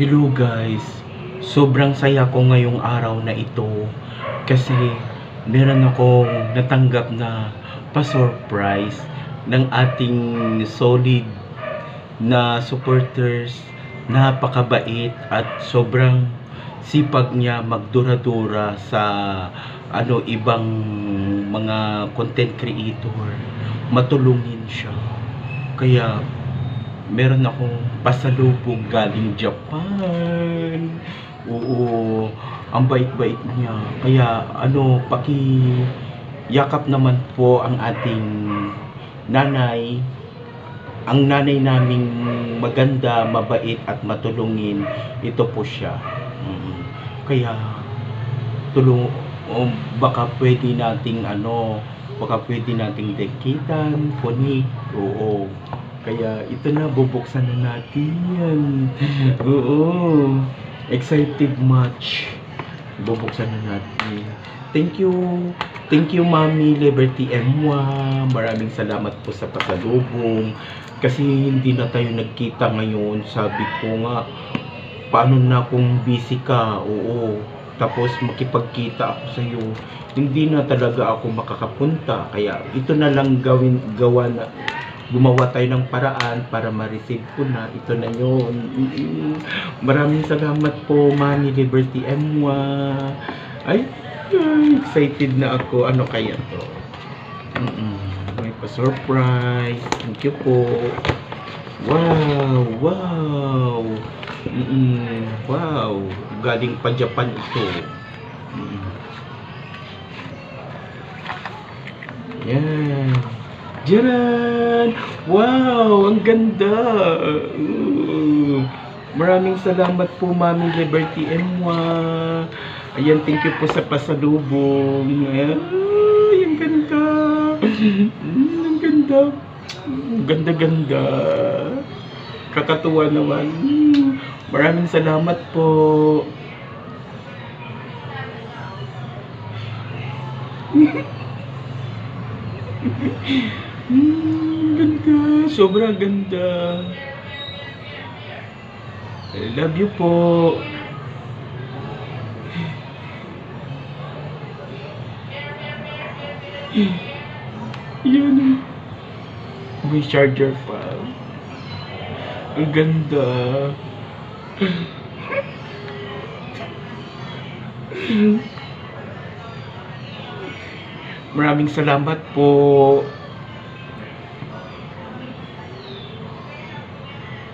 Hello guys, sobrang saya ko ngayong araw na ito kasi meron akong natanggap na pa-surprise ng ating solid na supporters. Napakabait at sobrang sipag niya magdura-dura sa ano ibang mga content creator. Matulungin siya. Kaya meron akong pasalubong galing Japan. Oo, ang bait-bait niya. Kaya ano, paki yakap naman po ang ating nanay. Ang nanay naming maganda, mabait at matulungin, ito po siya. Mm. Kaya tulong o baka pwede nating ano, baka pwede nating dekitan, kunik, oo. Kaya ito na, bubuksan na natin yan. Oo. Excited much. Bubuksan na natin. Thank you. Thank you, Mami Liberty Emwa. Maraming salamat po sa pasalubong. Kasi hindi na tayo nagkita ngayon. Sabi ko nga, paano na kung busy ka? Oo. Tapos makipagkita ako sa iyo. Hindi na talaga ako makakapunta. Kaya ito na lang gawin gawa na gumawa tayo ng paraan para ma-receive ko na. Ito na yun. Mm, Maraming salamat po, Mami Liberty Emwa. Ay, excited na ako. Ano kaya to? Mm-mm, May pa-surprise. Thank you po. Wow, wow. Mm-mm, wow. Galing pa Japan ito. Mm. Yan. Jaran! Wow! Ang ganda! Maraming salamat po, Mami Liberty Emwa. Ayan, thank you po sa pasalubong. Ay, ang ganda! Mm, ang ganda! Ang Ganda-ganda! Kakatuwa naman. Mm, Maraming salamat po. Hmm, ganda. Sobrang ganda. I love you po. Yan. May charger pa. Ang ganda. Maraming salamat po.